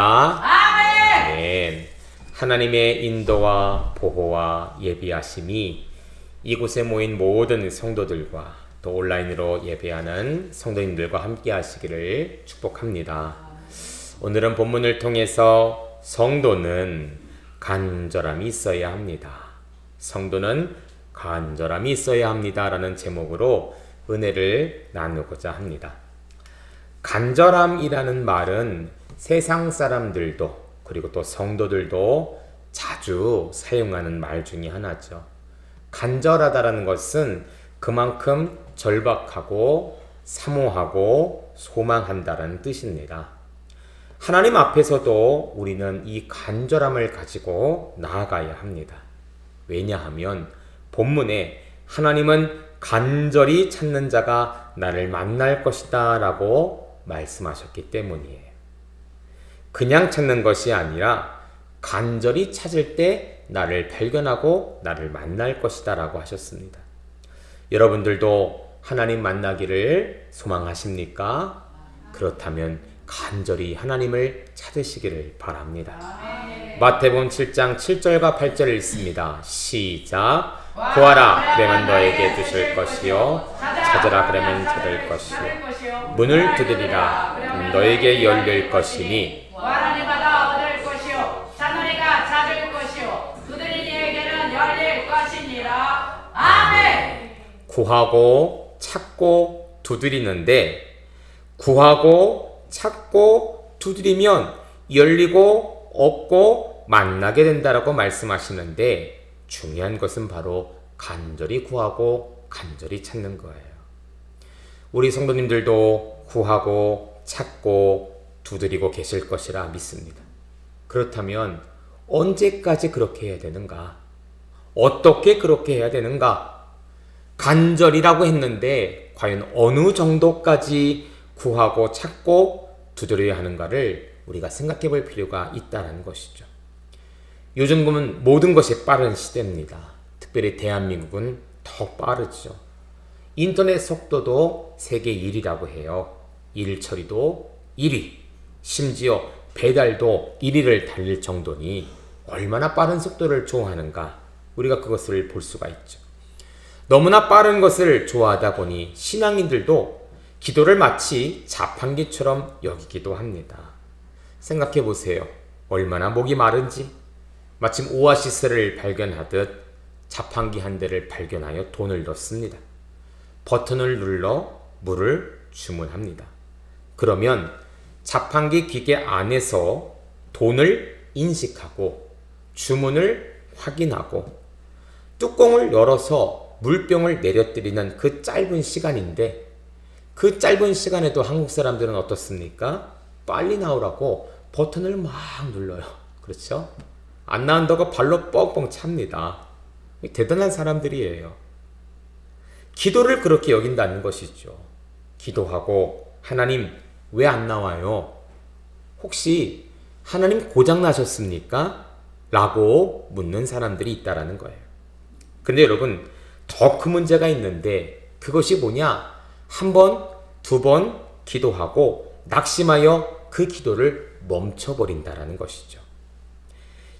아멘. 하나님의 인도와 보호와 예비하심이 이곳에 모인 모든 성도들과 또 온라인으로 예배하는 성도님들과 함께 하시기를 축복합니다. 오늘은 본문을 통해서 성도는 간절함이 있어야 합니다. 성도는 간절함이 있어야 합니다라는 제목으로 은혜를 나누고자 합니다. 간절함이라는 말은 세상 사람들도 그리고 또 성도들도 자주 사용하는 말 중에 하나죠. 간절하다라는 것은 그만큼 절박하고 사모하고 소망한다라는 뜻입니다. 하나님 앞에서도 우리는 이 간절함을 가지고 나아가야 합니다. 왜냐하면 본문에 하나님은 간절히 찾는 자가 나를 만날 것이다 라고 말씀하셨기 때문이에요. 그냥 찾는 것이 아니라 간절히 찾을 때 나를 발견하고 나를 만날 것이다 라고 하셨습니다. 여러분들도 하나님 만나기를 소망하십니까? 그렇다면 간절히 하나님을 찾으시기를 바랍니다. 마태복음 7장 7절과 8절을 읽습니다. 시작. 구하라 그러면 너에게 주실 것이요 찾으라 그러면 찾을 것이요 문을 두드리라 너에게 열릴 것이니 구하라니 받아 얻을 것이요. 찾으리가 찾을 것이요. 두드리니에게는 열릴 것이니라 아멘. 구하고 찾고 두드리는데 구하고 찾고 두드리면 열리고 얻고 만나게 된다라고 말씀하시는데 중요한 것은 바로 간절히 구하고 간절히 찾는 거예요. 우리 성도님들도 구하고 찾고 두드리고 계실 것이라 믿습니다. 그렇다면 언제까지 그렇게 해야 되는가? 어떻게 그렇게 해야 되는가? 간절이라고 했는데 과연 어느 정도까지 구하고 찾고 두드려야 하는가를 우리가 생각해 볼 필요가 있다는 것이죠. 요즘은 모든 것이 빠른 시대입니다. 특별히 대한민국은 더 빠르죠. 인터넷 속도도 세계 1위라고 해요. 일 처리도 1위. 심지어 배달도 1위를 달릴 정도니 얼마나 빠른 속도를 좋아하는가 우리가 그것을 볼 수가 있죠. 너무나 빠른 것을 좋아하다 보니 신앙인들도 기도를 마치 자판기처럼 여기기도 합니다. 생각해 보세요. 얼마나 목이 마른지 마침 오아시스를 발견하듯 자판기 한 대를 발견하여 돈을 넣습니다. 버튼을 눌러 물을 주문합니다. 그러면 자판기 기계 안에서 돈을 인식하고 주문을 확인하고 뚜껑을 열어서 물병을 내려뜨리는 그 짧은 시간인데 그 짧은 시간에도 한국 사람들은 어떻습니까? 빨리 나오라고 버튼을 막 눌러요. 그렇죠? 안 나온다고 발로 뻥뻥 찹니다. 대단한 사람들이에요. 기도를 그렇게 여긴다는 것이죠. 기도하고 하나님 왜 안 나와요? 혹시 하나님 고장 나셨습니까? 라고 묻는 사람들이 있다라는 거예요. 근데 여러분 더 큰 문제가 있는데 그것이 뭐냐? 한 번, 두 번 기도하고 낙심하여 그 기도를 멈춰버린다라는 것이죠.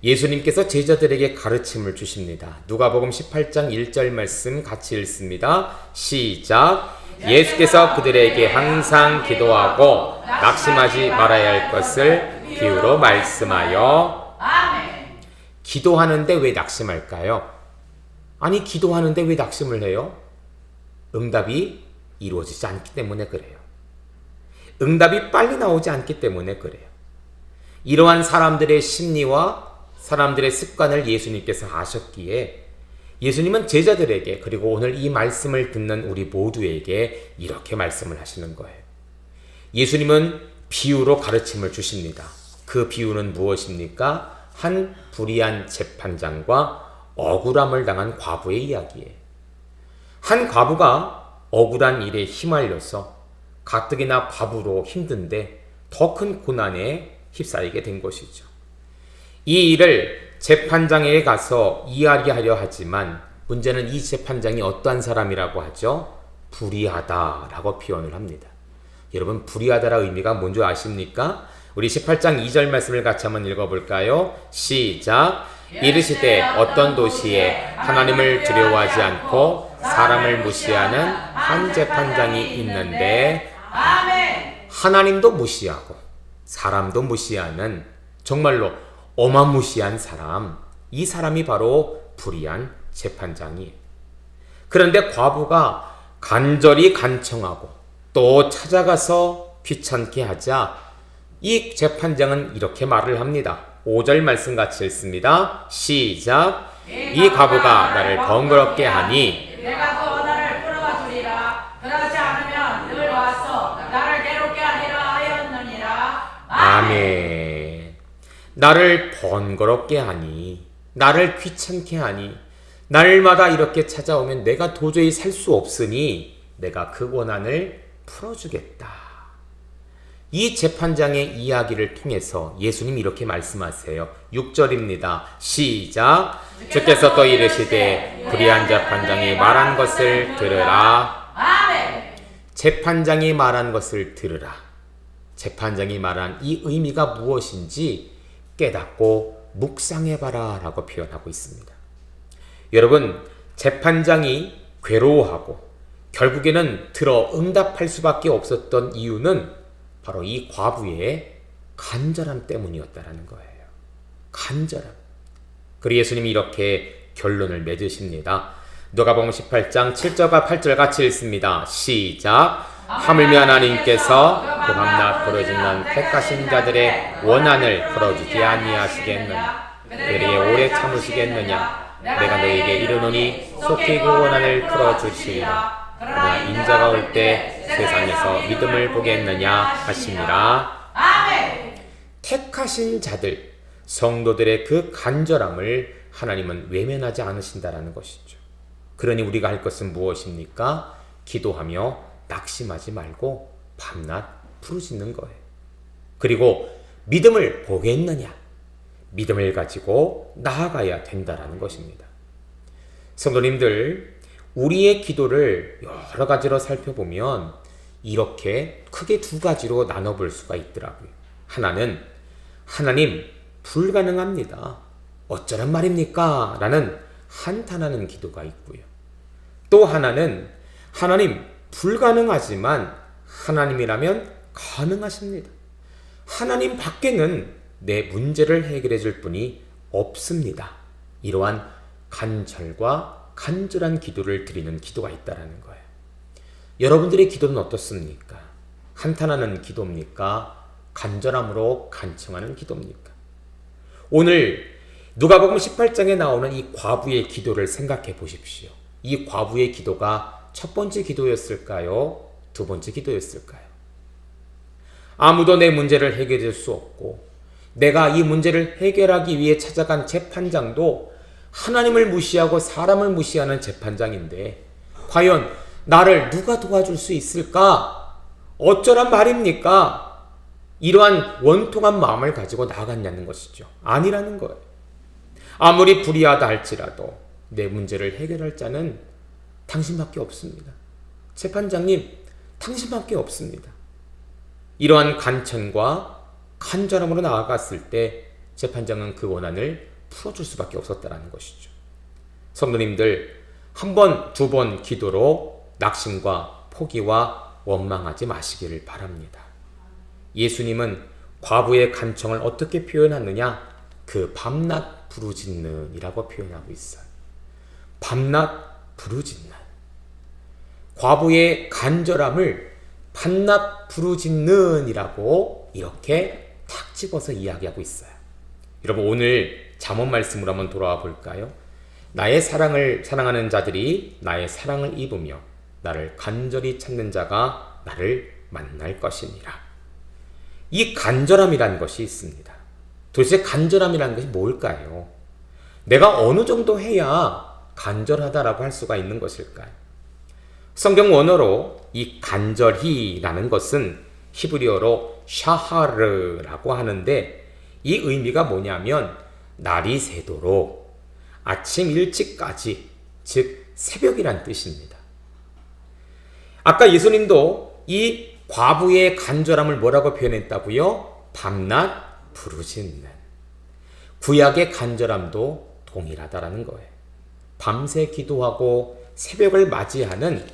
예수님께서 제자들에게 가르침을 주십니다. 누가복음 18장 1절 말씀 같이 읽습니다. 시작. 예수께서 그들에게 항상 기도하고 낙심하지 말아야 할 것을 비유로 말씀하여 기도하는데 왜 낙심할까요? 아니 기도하는데 왜 낙심을 해요? 응답이 이루어지지 않기 때문에 그래요. 응답이 빨리 나오지 않기 때문에 그래요. 이러한 사람들의 심리와 사람들의 습관을 예수님께서 아셨기에 예수님은 제자들에게 그리고 오늘 이 말씀을 듣는 우리 모두에게 이렇게 말씀을 하시는 거예요. 예수님은 비유로 가르침을 주십니다. 그 비유는 무엇입니까? 한 불의한 재판장과 억울함을 당한 과부의 이야기예요. 한 과부가 억울한 일에 휘말려서 가뜩이나 과부로 힘든데 더 큰 고난에 휩싸이게 된 것이죠. 이 일을 재판장에게 가서 이야기하려 하지만 문제는 이 재판장이 어떠한 사람이라고 하죠? 불의하다라고 표현을 합니다. 여러분 불의하다라 의미가 뭔지 아십니까? 우리 18장 2절 말씀을 같이 한번 읽어볼까요? 시작. 이르시되 어떤 도시에 하나님을 두려워하지 않고 사람을 무시하는 한 재판장이 있는데. 하나님도 무시하고 사람도 무시하는 정말로 어마무시한 사람 이 사람이 바로 불의한 재판장이에요. 그런데 과부가 간절히 간청하고 또 찾아가서 귀찮게 하자 이 재판장은 이렇게 말을 합니다. 5절 말씀 같이 읽습니다. 시작. 이 과부가 나를 번거롭게 하니 내가 그 언어를 풀어주리라. 그러지 않으면 늘 와서 나를 괴롭게 하리라 하였느니라. 아멘. 나를 번거롭게 하니, 나를 귀찮게 하니, 날마다 이렇게 찾아오면 내가 도저히 살 수 없으니 내가 그 고난을 풀어주겠다. 이 재판장의 이야기를 통해서 예수님 이렇게 말씀하세요. 6절입니다. 시작. 주께서 또 이르시되 불의한 재판장이 말한 것을 들으라. 재판장이 말한 것을 들으라. 재판장이 말한 이 의미가 무엇인지 깨닫고 묵상해봐라 라고 표현하고 있습니다. 여러분, 재판장이 괴로워하고 결국에는 들어 응답할 수밖에 없었던 이유는 바로 이 과부의 간절함 때문이었다라는 거예요. 간절함. 그리고 예수님이 이렇게 결론을 맺으십니다. 누가복음 18장 7절과 8절 같이 읽습니다. 시작. 하물며 하나님께서 그 밤낮 부르짖는 택하신 자들의 원한을 풀어주지 아니하시겠느냐? 그들에게 오래 참으시겠느냐? 내가 너에게 이르노니 속히 그 원한을 풀어주시리라. 그러나 인자가 올 때 세상에서 믿음을 보겠느냐. 아멘. 택하신 자들, 성도들의 그 간절함을 하나님은 외면하지 않으신다라는 것이죠. 그러니 우리가 할 것은 무엇입니까? 기도하며 낙심하지 말고 밤낮 부르짖는 거예요. 그리고 믿음을 보겠느냐? 믿음을 가지고 나아가야 된다라는 것입니다. 성도님들, 우리의 기도를 여러 가지로 살펴보면 이렇게 크게 두 가지로 나눠볼 수가 있더라고요. 하나는 하나님 불가능합니다. 어쩌란 말입니까? 라는 한탄하는 기도가 있고요. 또 하나는 하나님 불가능하지만 하나님이라면 가능하십니다. 하나님 밖에는 내 문제를 해결해 줄 분이 없습니다. 이러한 간절과 간절한 기도를 드리는 기도가 있다라는 거예요. 여러분들의 기도는 어떻습니까? 한탄하는 기도입니까? 간절함으로 간청하는 기도입니까? 오늘 누가복음 18장에 나오는 이 과부의 기도를 생각해 보십시오. 이 과부의 기도가 첫 번째 기도였을까요? 두 번째 기도였을까요? 아무도 내 문제를 해결해 줄수 없고 내가 이 문제를 해결하기 위해 찾아간 재판장도 하나님을 무시하고 사람을 무시하는 재판장인데 과연 나를 누가 도와줄 수 있을까? 어쩌란 말입니까? 이러한 원통한 마음을 가지고 나아갔냐는 것이죠. 아니라는 거예요. 아무리 불의하다 할지라도 내 문제를 해결할 자는 당신밖에 없습니다. 재판장님, 당신밖에 없습니다. 이러한 간천과 간절함으로 나아갔을 때 재판장은 그 원한을 풀어줄 수밖에 없었다라는 것이죠. 성도님들, 한 번, 두 번 기도로 낙심과 포기와 원망하지 마시기를 바랍니다. 예수님은 과부의 간청을 어떻게 표현하느냐? 그 밤낮 부르짖는이라고 표현하고 있어요. 밤낮 부르짖는. 과부의 간절함을 밤낮 부르짖는이라고 이렇게 탁 집어서 이야기하고 있어요. 여러분 오늘 잠언 말씀으로 한번 돌아와 볼까요? 나의 사랑을 사랑하는 자들이 나의 사랑을 입으며 나를 간절히 찾는 자가 나를 만날 것이니라. 이 간절함이라는 것이 있습니다. 도대체 간절함이라는 것이 뭘까요? 내가 어느 정도 해야 간절하다라고 할 수가 있는 것일까요? 성경 원어로 이 간절히라는 것은 히브리어로 샤하르라고 하는데 이 의미가 뭐냐면 날이 새도록 아침 일찍까지 즉 새벽이란 뜻입니다. 아까 예수님도 이 과부의 간절함을 뭐라고 표현했다고요? 밤낮 부르짖는 구약의 간절함도 동일하다라는 거예요. 밤새 기도하고 새벽을 맞이하는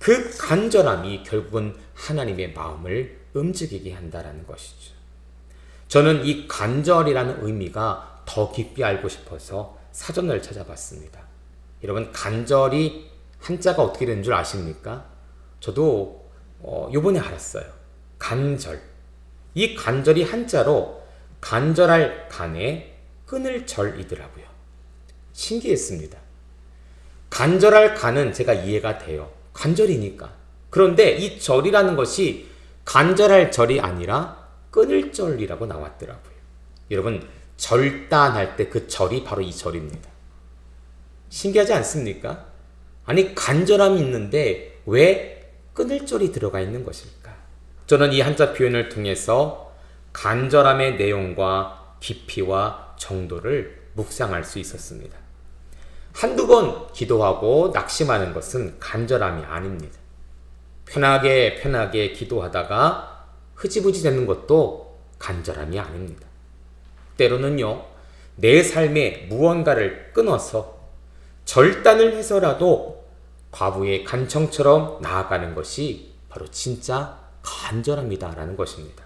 그 간절함이 결국은 하나님의 마음을 움직이게 한다라는 것이죠. 저는 이 간절이라는 의미가 더 깊이 알고 싶어서 사전을 찾아봤습니다. 여러분 간절이 한자가 어떻게 되는 줄 아십니까? 저도 어, 요번에 알았어요. 간절. 이 간절이 한자로 간절할 간에 끊을 절이더라고요. 신기했습니다. 간절할 간은 제가 이해가 돼요. 간절이니까. 그런데 이 절이라는 것이 간절할 절이 아니라 끊을 절이라고 나왔더라고요. 여러분, 절단할 때 그 절이 바로 이 절입니다. 신기하지 않습니까? 아니, 간절함이 있는데 왜 끊을 절이 들어가 있는 것일까? 저는 이 한자 표현을 통해서 간절함의 내용과 깊이와 정도를 묵상할 수 있었습니다. 한두 번 기도하고 낙심하는 것은 간절함이 아닙니다. 편하게 편하게 기도하다가 흐지부지 되는 것도 간절함이 아닙니다. 때로는요, 내 삶에 무언가를 끊어서 절단을 해서라도 과부의 간청처럼 나아가는 것이 바로 진짜 간절함이다라는 것입니다.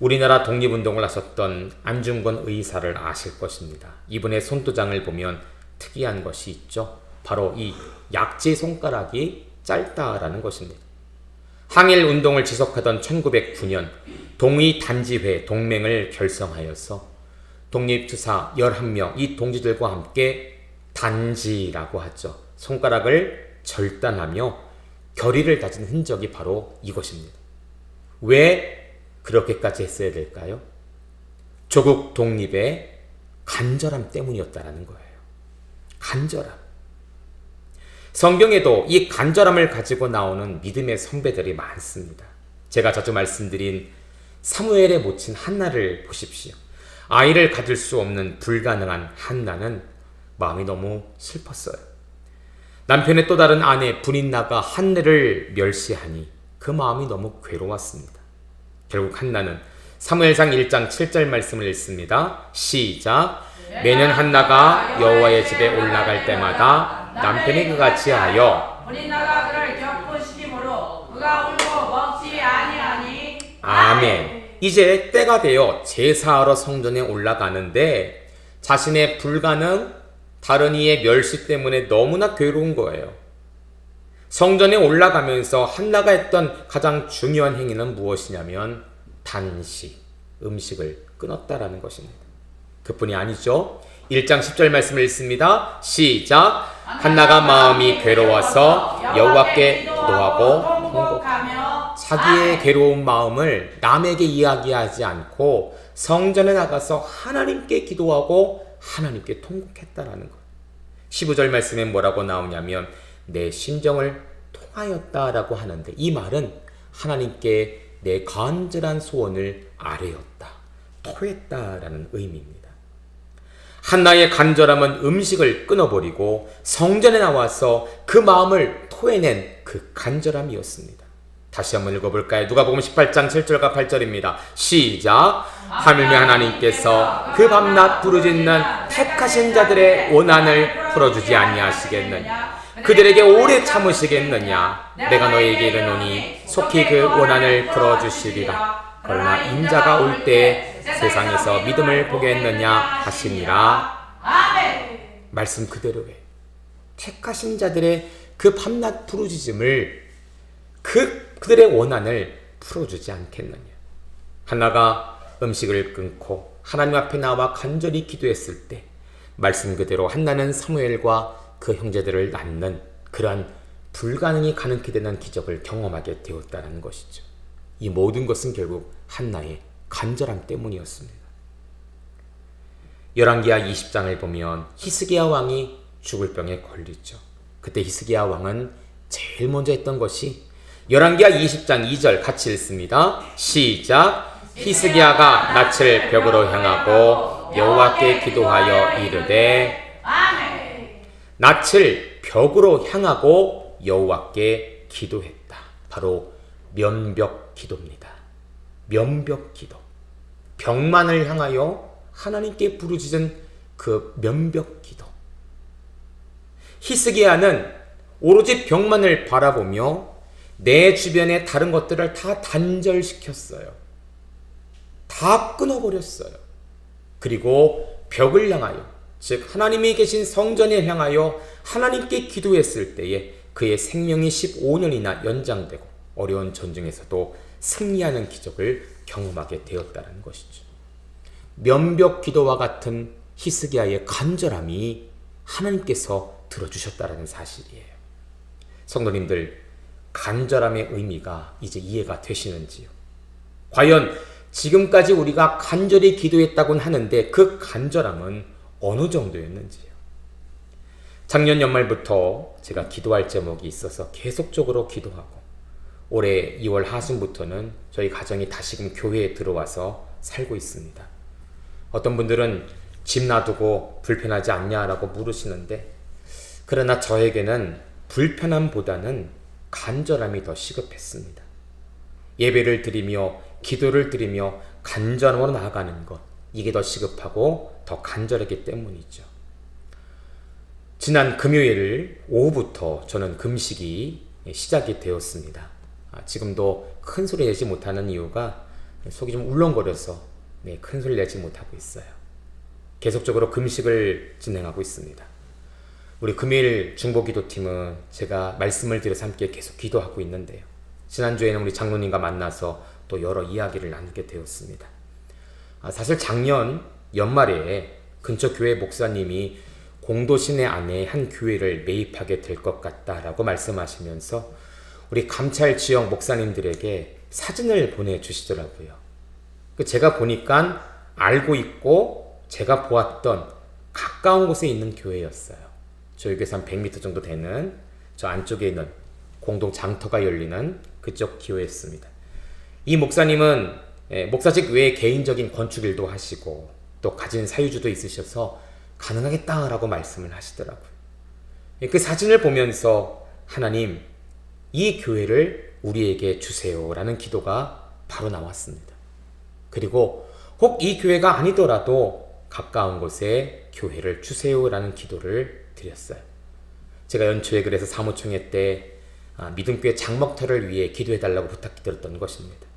우리나라 독립운동을 하셨던 안중근 의사를 아실 것입니다. 이분의 손도장을 보면 특이한 것이 있죠. 바로 이 약지 손가락이 짧다라는 것입니다. 항일 운동을 지속하던 1909년 동의 단지회 동맹을 결성하여서 독립투사 11명 이 동지들과 함께 단지라고 하죠. 손가락을 절단하며 결의를 다진 흔적이 바로 이것입니다. 왜 그렇게까지 했어야 될까요? 조국 독립의 간절함 때문이었다라는 거예요. 간절함. 성경에도 이 간절함을 가지고 나오는 믿음의 선배들이 많습니다. 제가 자주 말씀드린 사무엘의 모친 한나를 보십시오. 아이를 가질 수 없는 불가능한 한나는 마음이 너무 슬펐어요. 남편의 또 다른 아내 분인나가 한나를 멸시하니 그 마음이 너무 괴로웠습니다. 결국 한나는 사무엘상 1장 7절 말씀을 읽습니다. 시작. 매년 한나가 여호와의 집에 올라갈 때마다 남편이 그같이 하여 아멘. 이제 때가 되어 제사하러 성전에 올라가는데 자신의 불가능 다른 이의 멸시 때문에 너무나 괴로운 거예요. 성전에 올라가면서 한나가 했던 가장 중요한 행위는 무엇이냐면 단식, 음식을 끊었다라는 것입니다. 그뿐이 아니죠. 1장 10절 말씀을 읽습니다. 시작. 한나가 마음이 괴로워서 여호와께 기도하고 통곡 통곡하며 자기의 괴로운 마음을 남에게 이야기하지 않고 성전에 나가서 하나님께 기도하고 하나님께 통곡했다라는 것. 15절 말씀에 뭐라고 나오냐면 내 심정을 통하였다라고 하는데 이 말은 하나님께 내 간절한 소원을 아뢰었다. 토했다라는 의미입니다. 한나의 간절함은 음식을 끊어버리고 성전에 나와서 그 마음을 토해낸 그 간절함이었습니다. 다시 한번 읽어볼까요? 누가복음 18장 7절과 8절입니다. 시작. 하물며 하나님께서 그 밤낮 부르짖는 택하신 자들의 원한을 풀어주지 아니하시겠느냐? 그들에게 오래 참으시겠느냐? 내가 너희에게 이르노니 속히 그 원한을 풀어주시리라. 그러나 인자가 올때 세상에서 믿음을 보겠느냐 하시니라. 말씀 그대로에 택하신 자들의 그 밤낮 부르짖음을 그 그들의 원한을 풀어주지 않겠느냐. 하나가 음식을 끊고 하나님 앞에 나와 간절히 기도했을 때 말씀 그대로 한나는 사무엘과 그 형제들을 낳는 그러한 불가능이 가능케 되는 기적을 경험하게 되었다는 것이죠. 이 모든 것은 결국 한나의 간절함 때문이었습니다. 열왕기하 20장을 보면 히스기야 왕이 죽을 병에 걸리죠. 그때 히스기야 왕은 제일 먼저 했던 것이 열왕기하 20장 2절 같이 읽습니다. 시작. 히스기야가 낯을 벽으로 향하고 여호와께 기도하여 이르되. 낯을 벽으로 향하고 여호와께 기도했다. 바로 면벽 기도입니다. 면벽 기도. 병만을 향하여 하나님께 부르짖은 그 면벽 기도. 히스기야는 오로지 병만을 바라보며 내 주변의 다른 것들을 다 단절시켰어요. 다 끊어버렸어요. 그리고 벽을 향하여, 즉, 하나님이 계신 성전을 향하여 하나님께 기도했을 때에 그의 생명이 15년이나 연장되고 어려운 전쟁에서도 승리하는 기적을 경험하게 되었다는 것이죠. 면벽 기도와 같은 히스기야의 간절함이 하나님께서 들어주셨다는 사실이에요. 성도님들, 간절함의 의미가 이제 이해가 되시는지요? 과연 지금까지 우리가 간절히 기도했다곤 하는데 그 간절함은 어느 정도였는지요? 작년 연말부터 제가 기도할 제목이 있어서 계속적으로 기도하고 올해 2월 하순부터는 저희 가정이 다시금 교회에 들어와서 살고 있습니다. 어떤 분들은 집 놔두고 불편하지 않냐라고 물으시는데 그러나 저에게는 불편함보다는 간절함이 더 시급했습니다. 예배를 드리며 기도를 드리며 간절함으로 나아가는 것 이게 더 시급하고 더 간절하기 때문이죠. 지난 금요일 오후부터 저는 금식이 시작이 되었습니다. 아, 지금도 큰 소리 내지 못하는 이유가 속이 좀 울렁거려서 네, 큰 소리 내지 못하고 있어요. 계속적으로 금식을 진행하고 있습니다. 우리 금일 중보기도팀은 제가 말씀을 드려서 함께 계속 기도하고 있는데요. 지난주에는 우리 장로님과 만나서 또 여러 이야기를 나누게 되었습니다. 아, 사실 작년 연말에 근처 교회 목사님이 공도 시내 안에 한 교회를 매입하게 될 것 같다라고 말씀하시면서 우리 감찰 지역 목사님들에게 사진을 보내주시더라고요. 그 제가 보니까 알고 있고 제가 보았던 가까운 곳에 있는 교회였어요. 교회에서 한 100m 정도 되는 저 안쪽에 있는 공동 장터가 열리는 그쪽 교회였습니다. 이 목사님은 예, 목사직 외에 개인적인 건축 일도 하시고 또 가진 사유주도 있으셔서 가능하겠다라고 말씀을 하시더라고요. 예, 그 사진을 보면서 하나님 이 교회를 우리에게 주세요라는 기도가 바로 나왔습니다. 그리고 혹 이 교회가 아니더라도 가까운 곳에 교회를 주세요라는 기도를 드렸어요. 제가 연초에 그래서 사무총회 때 아, 믿음교회 장목터를 위해 기도해달라고 부탁드렸던 것입니다.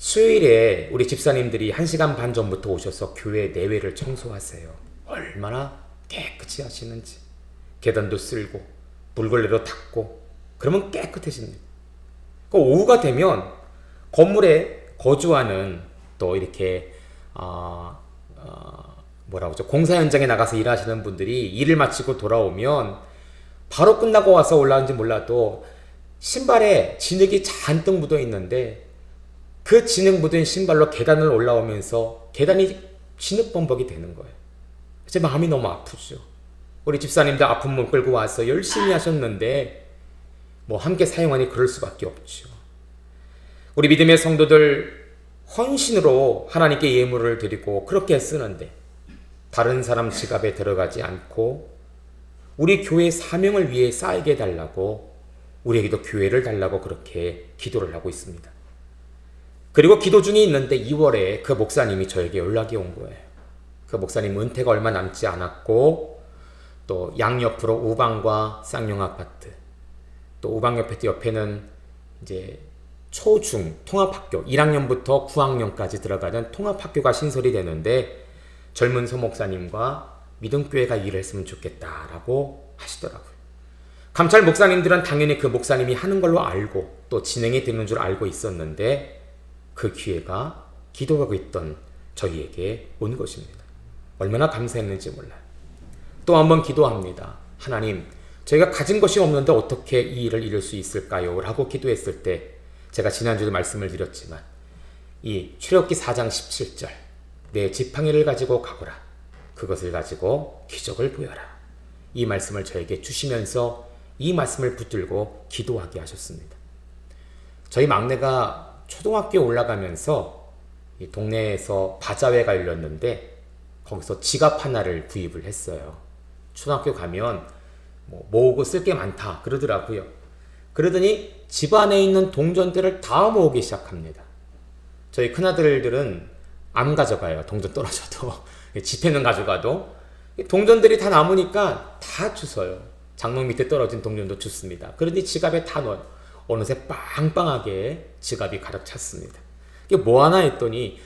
수요일에 우리 집사님들이 1시간 반 전부터 오셔서 교회 내외를 청소하세요. 얼마나 깨끗이 하시는지. 계단도 쓸고, 물걸레로 닦고, 그러면 깨끗해집니다. 그 오후가 되면 건물에 거주하는 또 이렇게, 어, 어, 뭐라고 하죠? 공사 현장에 나가서 일하시는 분들이 일을 마치고 돌아오면 바로 끝나고 와서 올라온지 몰라도 신발에 진흙이 잔뜩 묻어 있는데 그 진흙 묻은 신발로 계단을 올라오면서 계단이 진흙 범벅이 되는 거예요. 제 마음이 너무 아프죠. 우리 집사님들 아픈 몸 끌고 와서 열심히 하셨는데 뭐 함께 사용하니 그럴 수밖에 없죠. 우리 믿음의 성도들 헌신으로 하나님께 예물을 드리고 그렇게 쓰는데 다른 사람 지갑에 들어가지 않고 우리 교회 사명을 위해 쌓이게 달라고 우리에게도 교회를 달라고 그렇게 기도를 하고 있습니다. 그리고 기도 중에 있는데 2월에 그 목사님이 저에게 연락이 온 거예요. 그 목사님 은퇴가 얼마 남지 않았고 또 양옆으로 우방과 쌍용 아파트 또 우방 아파트 옆에는 이제 초중 통합학교 1학년부터 9학년까지 들어가는 통합학교가 신설이 되는데 젊은 소목사님과 믿음교회가 일을 했으면 좋겠다라고 하시더라고요. 감찰 목사님들은 당연히 그 목사님이 하는 걸로 알고 또 진행이 되는 줄 알고 있었는데 그 기회가 기도하고 있던 저희에게 온 것입니다. 얼마나 감사했는지 몰라요. 또 한 번 기도합니다. 하나님, 저희가 가진 것이 없는데 어떻게 이 일을 이룰 수 있을까요? 라고 기도했을 때 제가 지난주에도 말씀을 드렸지만 이 출애굽기 4장 17절 내 지팡이를 가지고 가거라. 그것을 가지고 기적을 보여라. 이 말씀을 저에게 주시면서 이 말씀을 붙들고 기도하게 하셨습니다. 저희 막내가 초등학교에 올라가면서 이 동네에서 바자회가 열렸는데 거기서 지갑 하나를 구입을 했어요. 초등학교 가면 뭐 모으고 쓸 게 많다 그러더라고요. 그러더니 집 안에 있는 동전들을 다 모으기 시작합니다. 저희 큰아들들은 안 가져가요. 동전 떨어져도. 집회는 가져가도. 동전들이 다 남으니까 다 주워요. 장롱 밑에 떨어진 동전도 줍습니다. 그런데 지갑에 다 넣어요. 어느새 빵빵하게 지갑이 가득 찼습니다. 이게 뭐 하나 했더니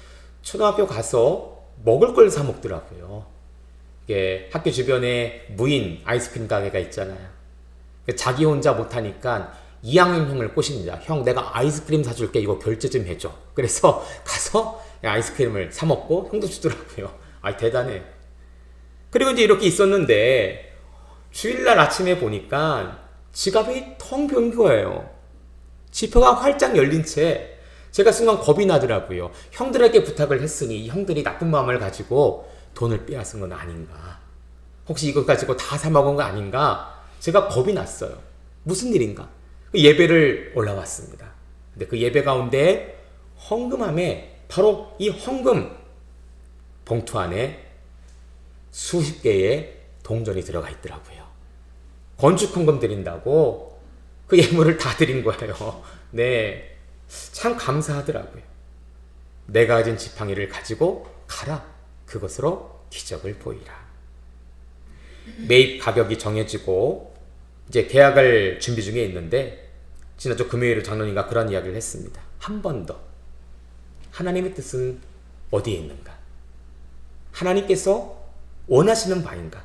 초등학교 가서 먹을 걸 사 먹더라고요. 이게 학교 주변에 무인 아이스크림 가게가 있잖아요. 자기 혼자 못하니까 2학년 형을 꼬십니다. 형, 내가 아이스크림 사줄게. 이거 결제 좀 해줘. 그래서 가서 아이스크림을 사 먹고 형도 주더라고요. 아, 대단해. 그리고 이제 이렇게 있었는데 주일날 아침에 보니까 지갑이 텅빈 거예요. 지퍼가 활짝 열린 채 제가 순간 겁이 나더라고요. 형들에게 부탁을 했으니 이 형들이 나쁜 마음을 가지고 돈을 빼앗은 건 아닌가. 혹시 이것 가지고 다 사 먹은 거 아닌가? 제가 겁이 났어요. 무슨 일인가? 그 예배를 올라왔습니다. 근데 그 예배 가운데 헌금함에 바로 이 헌금 봉투 안에 수십 개의 동전이 들어가 있더라고요. 건축 헌금 드린다고 그 예물을 다 드린 거예요. 네. 참 감사하더라고요. 내가 가진 지팡이를 가지고 가라. 그것으로 기적을 보이라. 매입 가격이 정해지고 이제 계약을 준비 중에 있는데 지난주 금요일에 장로님과 그런 이야기를 했습니다. 한 번 더. 하나님의 뜻은 어디에 있는가? 하나님께서 원하시는 바인가?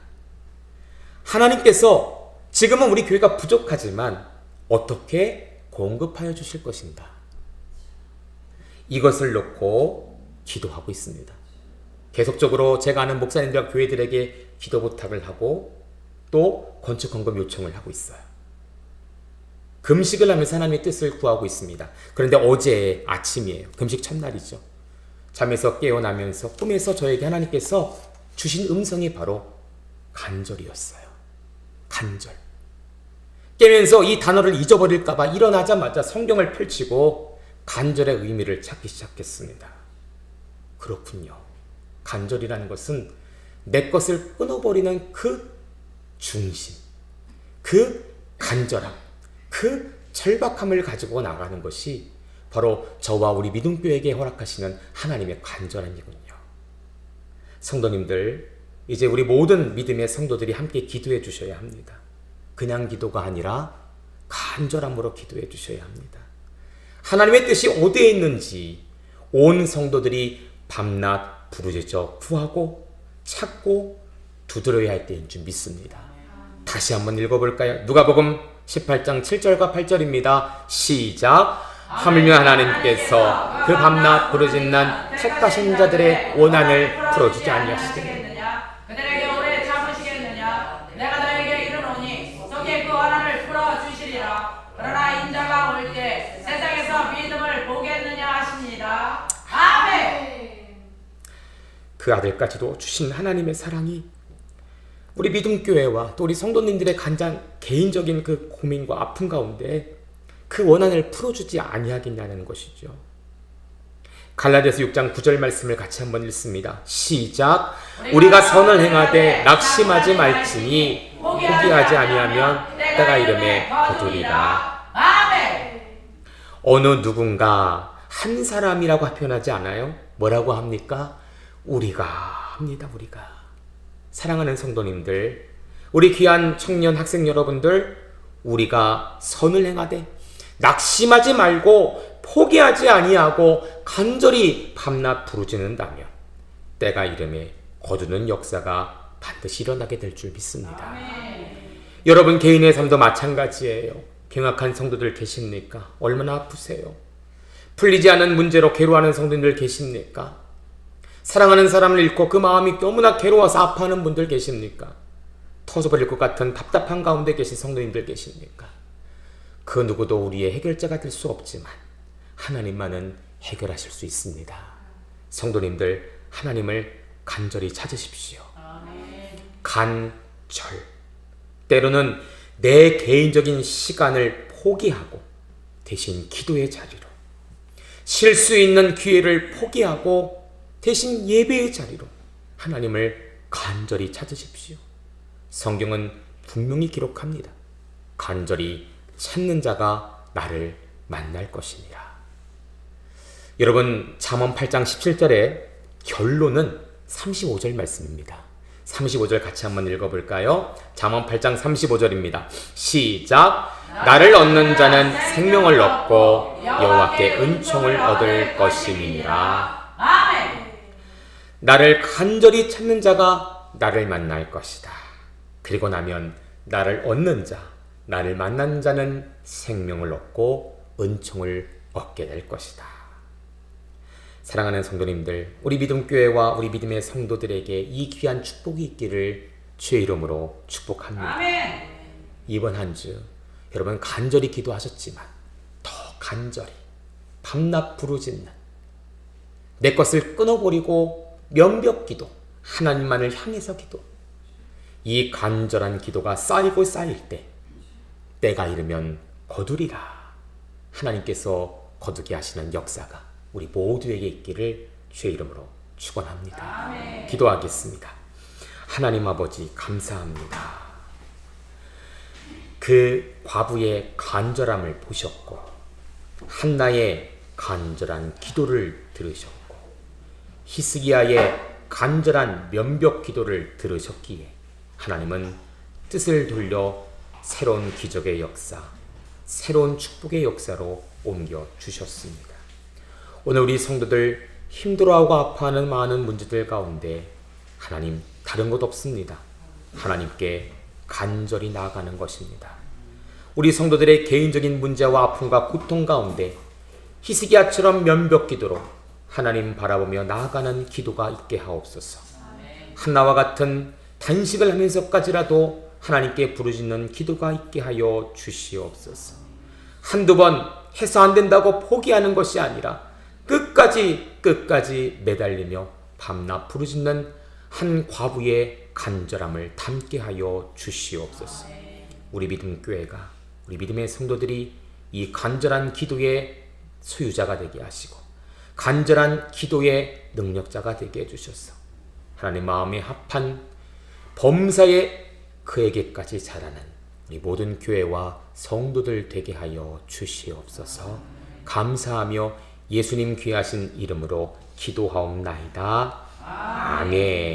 하나님께서 지금은 우리 교회가 부족하지만 어떻게 공급하여 주실 것인가? 이것을 놓고 기도하고 있습니다. 계속적으로 제가 아는 목사님들과 교회들에게 기도 부탁을 하고 또 건축 헌금 요청을 하고 있어요. 금식을 하면서 하나님의 뜻을 구하고 있습니다. 그런데 어제 아침이에요. 금식 첫날이죠. 잠에서 깨어나면서 꿈에서 저에게 하나님께서 주신 음성이 바로 간절이었어요. 간절. 깨면서 이 단어를 잊어버릴까봐 일어나자마자 성경을 펼치고 간절의 의미를 찾기 시작했습니다. 그렇군요. 간절이라는 것은 내 것을 끊어버리는 그 중심, 그 간절함, 그 절박함을 가지고 나가는 것이 바로 저와 우리 믿음교회에게 허락하시는 하나님의 간절함이군요. 성도님들, 이제 우리 모든 믿음의 성도들이 함께 기도해 주셔야 합니다. 그냥 기도가 아니라 간절함으로 기도해 주셔야 합니다. 하나님의 뜻이 어디에 있는지 온 성도들이 밤낮 부르짖어 구하고 찾고 두드려야 할 때인 줄 믿습니다. 다시 한번 읽어볼까요? 누가복음 18장 7절과 8절입니다. 시작. 하물며 하나님께서 그 밤낮 부르짖는 택하신 자들의 원한을 풀어주지 아니하시겠느냐. 아니하시겠느냐? 그들에게 오래 참으시겠느냐? 내가 너에게 이르노니 속에 그 원한을 풀어 주시리라. 그러나 인자가 올 때 세상에서 믿음을 보겠느냐 하십니다. 아멘. 그 아들까지도 주신 하나님의 사랑이 우리 믿음교회와 또 우리 성도님들의 간장 개인적인 그 고민과 아픔 가운데 그 원한을 풀어주지 아니하겠냐는 것이죠. 갈라디아서 6장 9절 말씀을 같이 한번 읽습니다. 시작. 우리가 선을 행하되 낙심하지 말지니 포기하지 아니하면 때가 이름에 거두리라. 어느 누군가 한 사람이라고 표현하지 않아요? 뭐라고 합니까? 우리가 합니다. 우리가. 사랑하는 성도님들, 우리 귀한 청년 학생 여러분들, 우리가 선을 행하되 낙심하지 말고 포기하지 아니하고 간절히 밤낮 부르짖는다면 때가 이름에 거두는 역사가 반드시 일어나게 될 줄 믿습니다. 여러분 개인의 삶도 마찬가지예요. 경악한 성도들 계십니까? 얼마나 아프세요? 풀리지 않은 문제로 괴로워하는 성도들 계십니까? 사랑하는 사람을 잃고 그 마음이 너무나 괴로워서 아파하는 분들 계십니까? 터져버릴 것 같은 답답한 가운데 계신 성도님들 계십니까? 그 누구도 우리의 해결자가 될 수 없지만 하나님만은 해결하실 수 있습니다. 성도님들 하나님을 간절히 찾으십시오. 간절. 때로는 내 개인적인 시간을 포기하고 대신 기도의 자리로 쉴 수 있는 기회를 포기하고 대신 예배의 자리로 하나님을 간절히 찾으십시오. 성경은 분명히 기록합니다. 간절히 찾는 자가 나를 만날 것이니라. 여러분 잠언 8장 17절에 결론은 35절 말씀입니다. 35절 같이 한번 읽어볼까요? 잠언 8장 35절입니다. 시작. 나를 얻는 자는 생명을 얻고 여호와께 은총을 얻을 것임이니라. 나를 간절히 찾는 자가 나를 만날 것이다. 그리고 나면 나를 얻는 자, 나를 만난 자는 생명을 얻고 은총을 얻게 될 것이다. 사랑하는 성도님들, 우리 믿음교회와 우리 믿음의 성도들에게 이 귀한 축복이 있기를 주의 이름으로 축복합니다. 아멘. 이번 한 주 여러분 간절히 기도하셨지만 더 간절히 밤낮 부르짖는 내 것을 끊어버리고 면벽 기도 하나님만을 향해서 기도 이 간절한 기도가 쌓이고 쌓일 때 때가 이르면 거두리라 하나님께서 거두게 하시는 역사가 우리 모두에게 있기를 주의 이름으로 축원합니다. 기도하겠습니다. 하나님 아버지 감사합니다. 그 과부의 간절함을 보셨고 한나의 간절한 기도를 들으셨고 히스기야의 간절한 면벽 기도를 들으셨기에 하나님은 뜻을 돌려 새로운 기적의 역사, 새로운 축복의 역사로 옮겨 주셨습니다. 오늘 우리 성도들 힘들어하고 아파하는 많은 문제들 가운데 하나님 다른 것 없습니다. 하나님께 간절히 나아가는 것입니다. 우리 성도들의 개인적인 문제와 아픔과 고통 가운데 히스기야처럼 면벽 기도로 하나님 바라보며 나아가는 기도가 있게 하옵소서. 한나와 같은 단식을 하면서까지라도 하나님께 부르짖는 기도가 있게 하여 주시옵소서. 한두 번 해서 안 된다고 포기하는 것이 아니라 끝까지 끝까지 매달리며 밤낮 부르짖는 한 과부의 간절함을 담게 하여 주시옵소서. 우리 믿음 교회가 우리 믿음의 성도들이 이 간절한 기도의 소유자가 되게 하시고 간절한 기도의 능력자가 되게 해주셔서 하나님 마음에 합한 범사에 그에게까지 자라는 우리 모든 교회와 성도들 되게 하여 주시옵소서 감사하며 예수님 귀하신 이름으로 기도하옵나이다. 아멘.